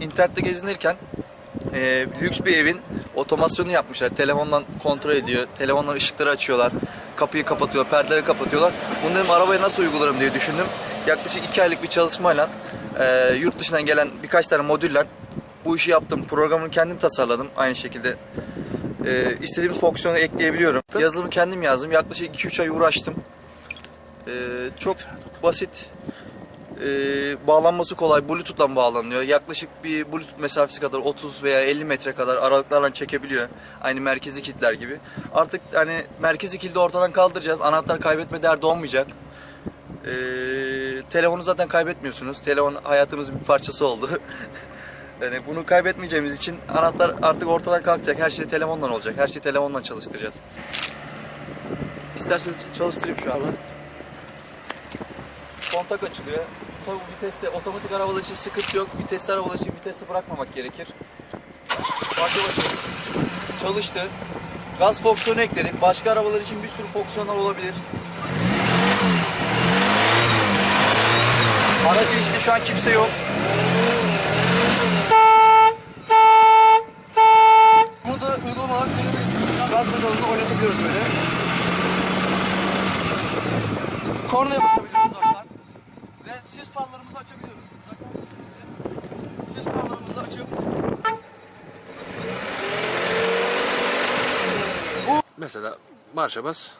internette gezinirken e, lüks bir evin otomasyonu yapmışlar. Telefondan kontrol ediyor. Telefondan ışıkları açıyorlar. Kapıyı kapatıyor, perdeleri kapatıyorlar. Bunu dedim arabaya nasıl uygularım diye düşündüm. Yaklaşık iki aylık bir çalışmayla e, yurt dışından gelen birkaç tane modülle bu işi yaptım. Programını kendim tasarladım aynı şekilde. E, istediğim fonksiyonu ekleyebiliyorum. Yazılımı kendim yazdım. Yaklaşık 2-3 ay uğraştım. E, çok basit e, bağlanması kolay. Bluetooth'tan bağlanıyor. Yaklaşık bir Bluetooth mesafesi kadar 30 veya 50 metre kadar aralıklarla çekebiliyor. Aynı merkezi kilitler gibi. Artık hani merkezi kilidi ortadan kaldıracağız. Anahtar kaybetme derdi olmayacak. E, telefonu zaten kaybetmiyorsunuz. Telefon hayatımızın bir parçası oldu. yani bunu kaybetmeyeceğimiz için anahtar artık ortadan kalkacak. Her şey telefonla olacak. Her şeyi telefonla çalıştıracağız. İsterseniz çalıştırayım şu anda kontak açılıyor. Tabi bu viteste otomatik arabalar için sıkıntı yok. Vitesli arabalar için viteste bırakmamak gerekir. Başa başa çalıştı. Gaz fonksiyonu ekledik. Başka arabalar için bir sürü fonksiyonlar olabilir. Aracın içinde şu an kimse yok. Burada uygulamalar görebilirsiniz. Gaz pedalını oynatabiliyoruz böyle. Basabiliyoruz oradan. Sis farlarımızı açabiliyoruz. Sis farlarımızı açıp Mesela marşa bas.